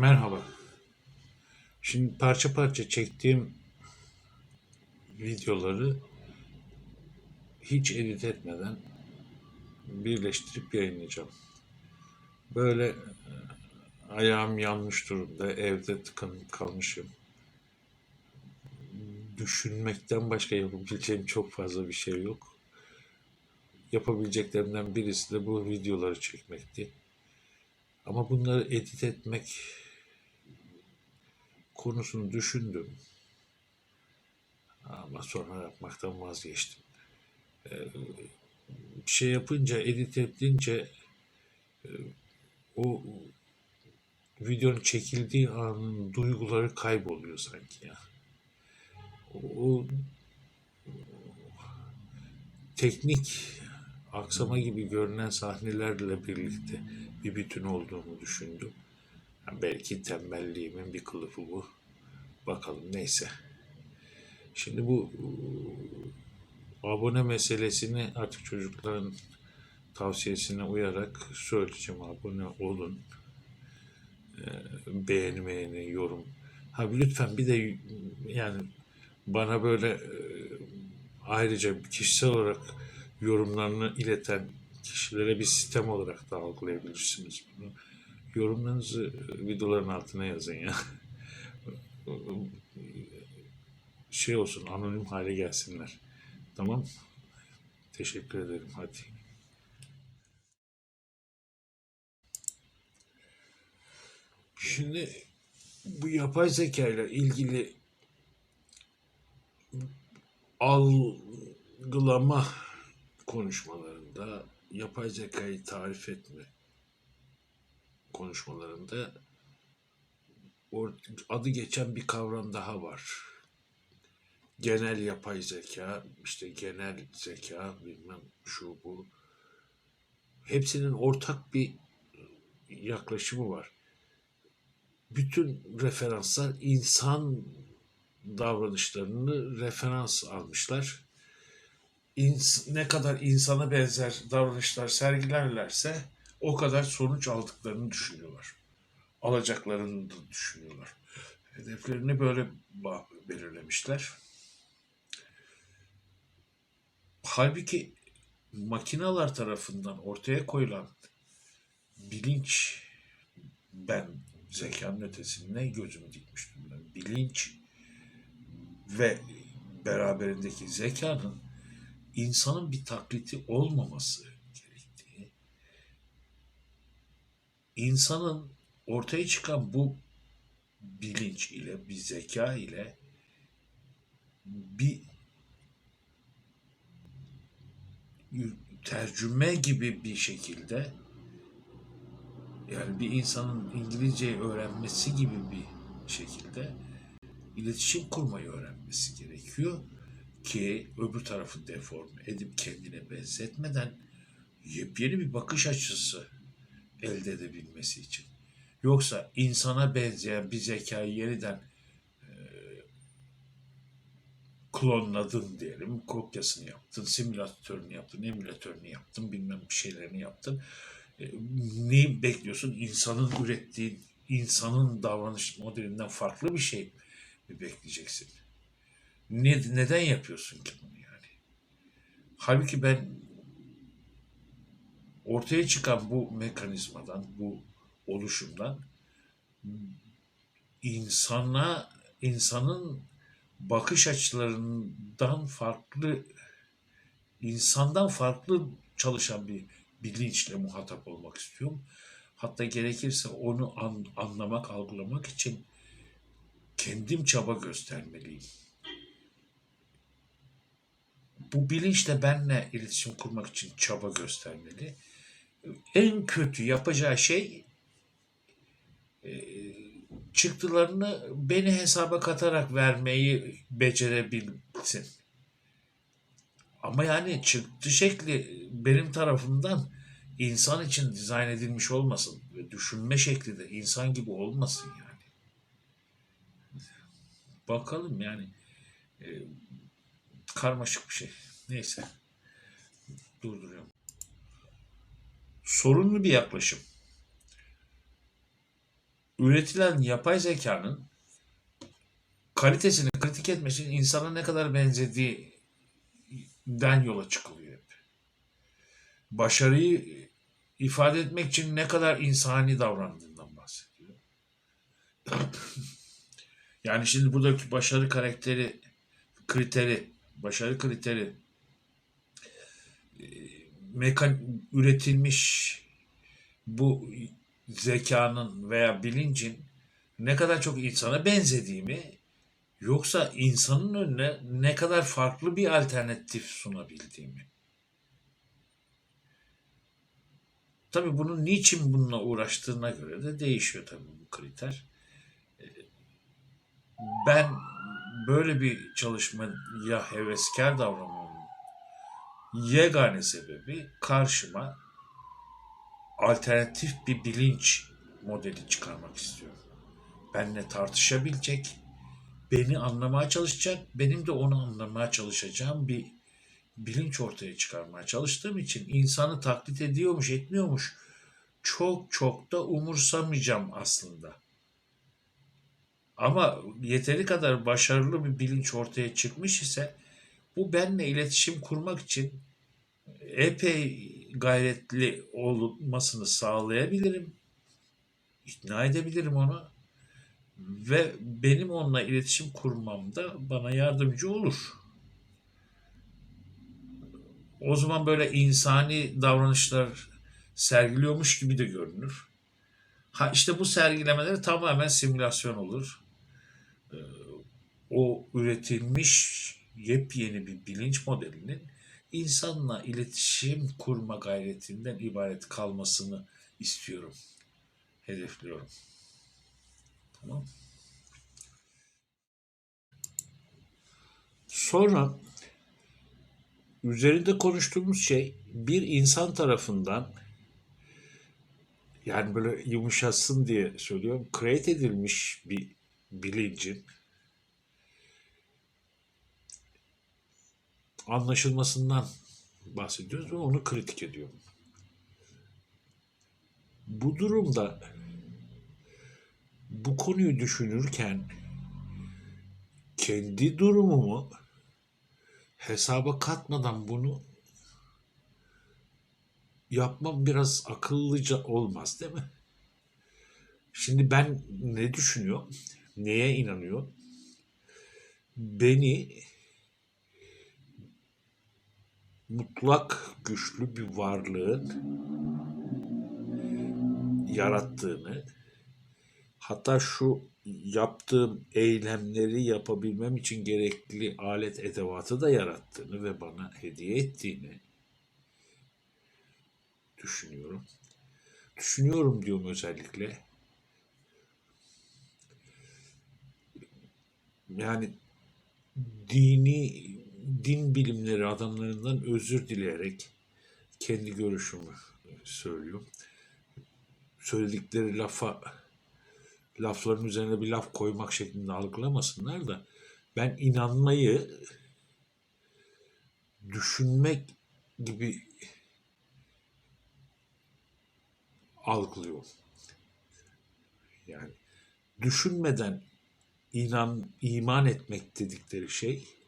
Merhaba. Şimdi parça parça çektiğim videoları hiç edit etmeden birleştirip yayınlayacağım. Böyle e, ayağım yanmış durumda, evde tıkanıp kalmışım. Düşünmekten başka yapabileceğim çok fazla bir şey yok. Yapabileceklerimden birisi de bu videoları çekmekti. Ama bunları edit etmek konusunu düşündüm. Ama sonra yapmaktan vazgeçtim. Ee, bir şey yapınca, edit edince e, o videonun çekildiği anın duyguları kayboluyor sanki ya. O teknik aksama gibi görünen sahnelerle birlikte bir bütün olduğumu düşündüm. Belki tembelliğimin bir kılıfı bu. Bakalım neyse. Şimdi bu e, abone meselesini artık çocukların tavsiyesine uyarak söyleyeceğim. Abone olun. E, beğenmeyeni, yorum. Ha lütfen bir de yani bana böyle e, ayrıca kişisel olarak yorumlarını ileten kişilere bir sistem olarak da algılayabilirsiniz bunu. Yorumlarınızı e, videoların altına yazın ya. Şey olsun, anonim hale gelsinler. Tamam. Teşekkür ederim. Hadi. Şimdi bu yapay zeka ile ilgili algılama konuşmalarında yapay zekayı tarif etme konuşmalarında adı geçen bir kavram daha var. Genel yapay zeka, işte genel zeka, bilmem şu bu. Hepsinin ortak bir yaklaşımı var. Bütün referanslar insan davranışlarını referans almışlar. İns- ne kadar insana benzer davranışlar sergilerlerse o kadar sonuç aldıklarını düşünüyorlar. Alacaklarını da düşünüyorlar. Hedeflerini böyle belirlemişler. Halbuki makineler tarafından ortaya koyulan bilinç ben zekanın ötesine gözümü dikmiş durumdayım. Bilinç ve beraberindeki zekanın insanın bir taklidi olmaması gerektiği, insanın ortaya çıkan bu bilinç ile, bir zeka ile bir tercüme gibi bir şekilde yani bir insanın İngilizceyi öğrenmesi gibi bir şekilde iletişim kurmayı öğrenmesi gerekiyor ki öbür tarafı deforme edip kendine benzetmeden yepyeni bir bakış açısı elde edebilmesi için. Yoksa insana benzeyen bir zekayı yeniden e, klonladın diyelim, kopyasını yaptın, simülatörünü yaptın, emülatörünü yaptın, bilmem bir şeylerini yaptın. E, neyi bekliyorsun? İnsanın ürettiği, insanın davranış modelinden farklı bir şey mi bekleyeceksin? Ne, neden yapıyorsun ki bunu yani? Halbuki ben ortaya çıkan bu mekanizmadan, bu oluşumdan insana, insanın bakış açılarından farklı, insandan farklı çalışan bir bilinçle muhatap olmak istiyorum. Hatta gerekirse onu an, anlamak, algılamak için kendim çaba göstermeliyim. Bu bilinçle benle iletişim kurmak için çaba göstermeli. En kötü yapacağı şey e, çıktılarını beni hesaba katarak vermeyi becerebilsin. Ama yani çıktı şekli benim tarafımdan insan için dizayn edilmiş olmasın ve düşünme şekli de insan gibi olmasın yani. Bakalım yani e, karmaşık bir şey. Neyse. Durduruyorum. Sorunlu bir yaklaşım. üretilen yapay zekanın kalitesini kritik etmek için insana ne kadar benzediğinden yola çıkılıyor hep. Başarıyı ifade etmek için ne kadar insani davrandığından bahsediyor. yani şimdi buradaki başarı karakteri, kriteri, başarı kriteri mekan üretilmiş bu zekanın veya bilincin ne kadar çok insana benzediğimi yoksa insanın önüne ne kadar farklı bir alternatif sunabildiğimi. Tabii bunun niçin bununla uğraştığına göre de değişiyor tabii bu kriter. Ee, Ben böyle bir çalışmaya heveskar davranmamın yegane sebebi karşıma alternatif bir bilinç modeli çıkarmak istiyorum. Benle tartışabilecek, beni anlamaya çalışacak, benim de onu anlamaya çalışacağım bir bilinç ortaya çıkarmaya çalıştığım için insanı taklit ediyormuş, etmiyormuş çok çok da umursamayacağım aslında. Ama yeteri kadar başarılı bir bilinç ortaya çıkmış ise bu benle iletişim kurmak için epey gayretli olmasını sağlayabilirim. İkna edebilirim onu. Ve benim onunla iletişim kurmamda bana yardımcı olur. O zaman böyle insani davranışlar sergiliyormuş gibi de görünür. Ha işte bu sergilemeleri tamamen simülasyon olur. Ee, o üretilmiş yepyeni bir bilinç modelinin insanla iletişim kurma gayretinden ibaret kalmasını istiyorum. Hedefliyorum. Tamam. Sonra üzerinde konuştuğumuz şey bir insan tarafından yani böyle yumuşasın diye söylüyorum. Create edilmiş bir bilincin anlaşılmasından bahsediyoruz ve onu kritik ediyorum. Bu durumda bu konuyu düşünürken kendi durumumu hesaba katmadan bunu yapmam biraz akıllıca olmaz değil mi? Şimdi ben ne düşünüyorum? Neye inanıyorum? Beni mutlak güçlü bir varlığın yarattığını hatta şu yaptığım eylemleri yapabilmem için gerekli alet edevatı da yarattığını ve bana hediye ettiğini düşünüyorum. Düşünüyorum diyorum özellikle. Yani dini din bilimleri adamlarından özür dileyerek kendi görüşümü söylüyorum. Söyledikleri lafa lafların üzerine bir laf koymak şeklinde algılamasınlar da ben inanmayı düşünmek gibi algılıyorum. Yani düşünmeden inan iman etmek dedikleri şey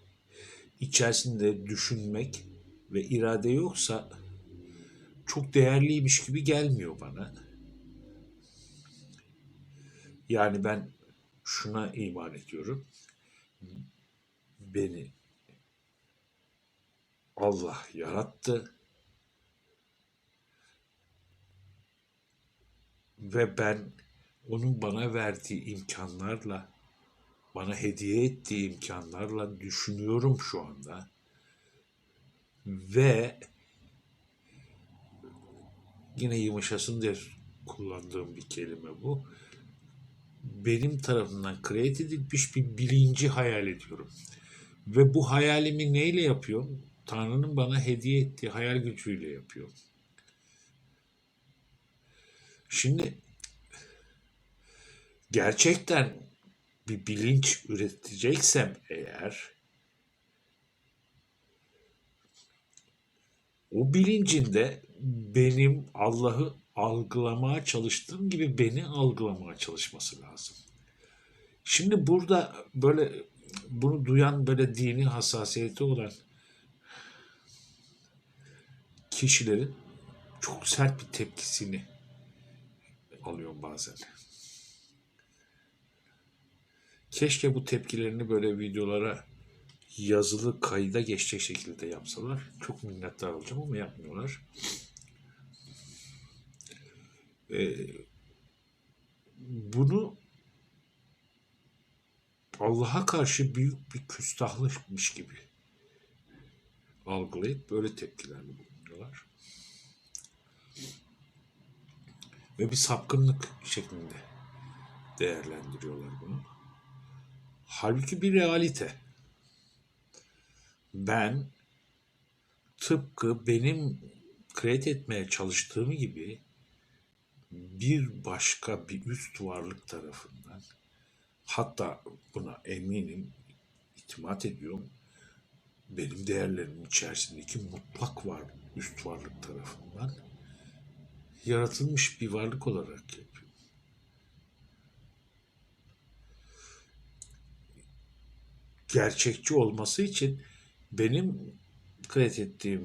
içerisinde düşünmek ve irade yoksa çok değerliymiş gibi gelmiyor bana. Yani ben şuna iman ediyorum. Beni Allah yarattı ve ben onun bana verdiği imkanlarla bana hediye ettiği imkanlarla düşünüyorum şu anda. Ve yine yumuşasın diye kullandığım bir kelime bu. Benim tarafından create edilmiş bir bilinci hayal ediyorum. Ve bu hayalimi neyle yapıyorum? Tanrı'nın bana hediye ettiği hayal gücüyle yapıyorum. Şimdi gerçekten bir bilinç üreteceksem eğer o bilincinde benim Allah'ı algılamaya çalıştığım gibi beni algılamaya çalışması lazım. Şimdi burada böyle bunu duyan böyle dini hassasiyeti olan kişilerin çok sert bir tepkisini alıyorum bazen. Keşke bu tepkilerini böyle videolara yazılı kayda geçecek şekilde yapsalar. Çok minnettar olacağım ama yapmıyorlar. Ee, bunu Allah'a karşı büyük bir küstahlıkmış gibi algılayıp böyle tepkiler bulunuyorlar. Ve bir sapkınlık şeklinde değerlendiriyorlar bunu. Halbuki bir realite. Ben tıpkı benim create etmeye çalıştığım gibi bir başka bir üst varlık tarafından hatta buna eminim itimat ediyorum benim değerlerim içerisindeki mutlak var üst varlık tarafından yaratılmış bir varlık olarak Gerçekçi olması için benim kredi ettiğim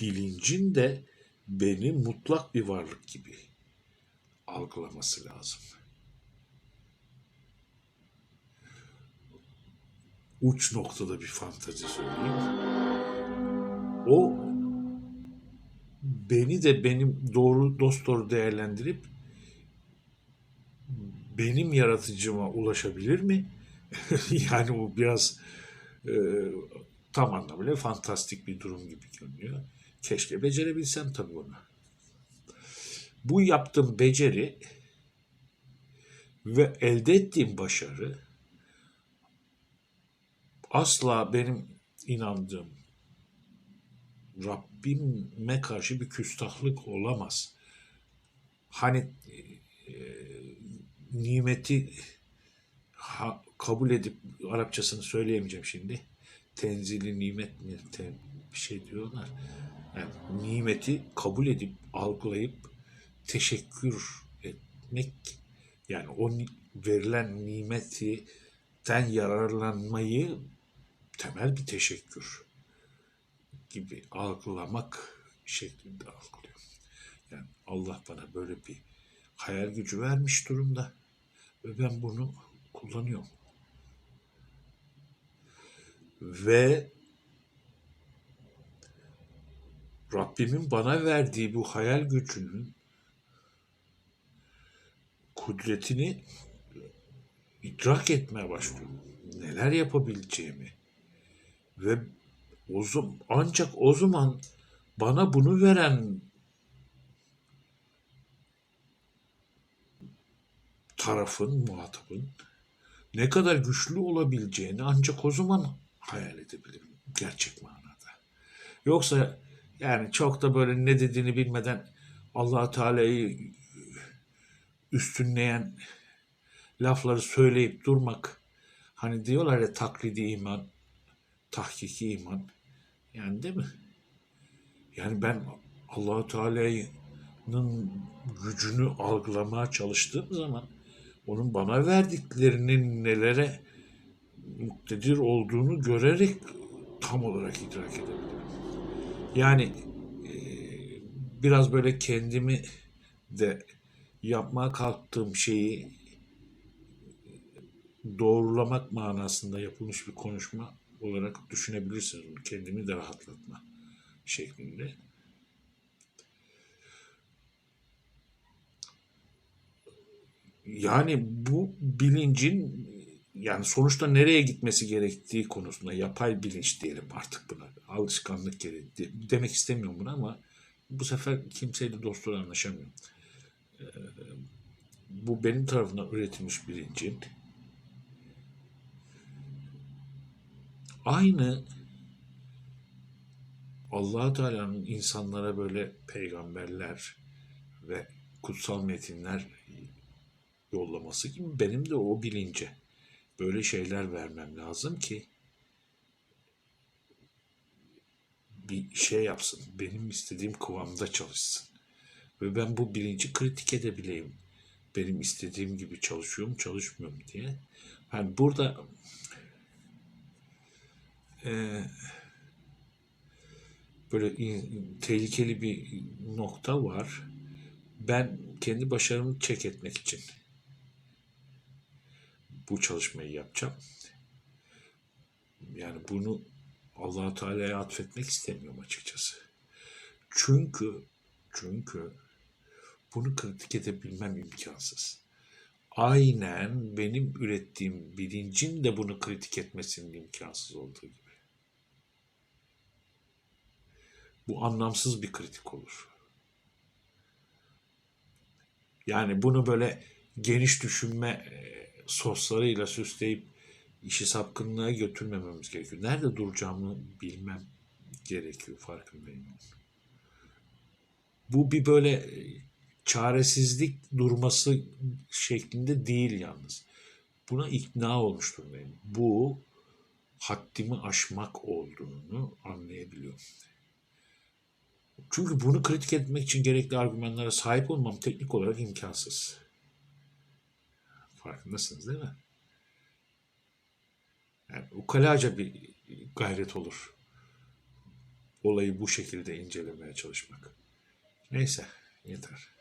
bilincin de beni mutlak bir varlık gibi algılaması lazım. Uç noktada bir fantazi söyleyeyim. O beni de benim doğru dost doğru değerlendirip benim yaratıcıma ulaşabilir mi? yani o biraz e, tam anlamıyla fantastik bir durum gibi görünüyor. Keşke becerebilsem tabii bunu. Bu yaptığım beceri ve elde ettiğim başarı asla benim inandığım Rabbime karşı bir küstahlık olamaz. Hani e, nimeti ha, kabul edip Arapçasını söyleyemeyeceğim şimdi. Tenzili nimet mi ten, bir şey diyorlar. Yani nimeti kabul edip algılayıp teşekkür etmek yani o verilen nimetten yararlanmayı temel bir teşekkür gibi algılamak şeklinde algılıyor. Yani Allah bana böyle bir hayal gücü vermiş durumda ve ben bunu kullanıyorum. Ve Rabbimin bana verdiği bu hayal gücünün kudretini idrak etmeye başlıyorum. Neler yapabileceğimi ve o zaman, ancak o zaman bana bunu veren tarafın, muhatabın ne kadar güçlü olabileceğini ancak o zaman hayal edebilirim gerçek manada. Yoksa yani çok da böyle ne dediğini bilmeden allah Teala'yı üstünleyen lafları söyleyip durmak hani diyorlar ya taklidi iman tahkiki iman. Yani değil mi? Yani ben Allahu Teala'nın gücünü algılamaya çalıştığım zaman onun bana verdiklerinin nelere muktedir olduğunu görerek tam olarak idrak edebilirim. Yani e, biraz böyle kendimi de yapmaya kalktığım şeyi doğrulamak manasında yapılmış bir konuşma olarak düşünebilirsiniz. Kendimi de rahatlatma şeklinde. Yani bu bilincin yani sonuçta nereye gitmesi gerektiği konusunda yapay bilinç diyelim artık buna. Alışkanlık gerektiği. Demek istemiyorum bunu ama bu sefer kimseyle dostluğu anlaşamıyorum. Ee, bu benim tarafından üretilmiş bilincin aynı allah Teala'nın insanlara böyle peygamberler ve kutsal metinler yollaması gibi benim de o bilince böyle şeyler vermem lazım ki bir şey yapsın. Benim istediğim kıvamda çalışsın. Ve ben bu bilinci kritik edebileyim. Benim istediğim gibi çalışıyor mu çalışmıyor diye. Yani burada eee, böyle in- tehlikeli bir nokta var. Ben kendi başarımı çek etmek için bu çalışmayı yapacağım. Yani bunu Allah Teala'ya atfetmek istemiyorum açıkçası. Çünkü çünkü bunu kritik edebilmem imkansız. Aynen benim ürettiğim bilincin de bunu kritik etmesinin imkansız olduğu gibi. Bu anlamsız bir kritik olur. Yani bunu böyle geniş düşünme e, soslarıyla süsleyip işi sapkınlığa götürmememiz gerekiyor. Nerede duracağımı bilmem gerekiyor farkındayım. Bu bir böyle e, çaresizlik durması şeklinde değil yalnız. Buna ikna olmuş durumdayım. Bu haddimi aşmak olduğunu anlayabiliyorum. Çünkü bunu kritik etmek için gerekli argümanlara sahip olmam teknik olarak imkansız. Farkındasınız değil mi? Yani ukalaca bir gayret olur. Olayı bu şekilde incelemeye çalışmak. Neyse yeter.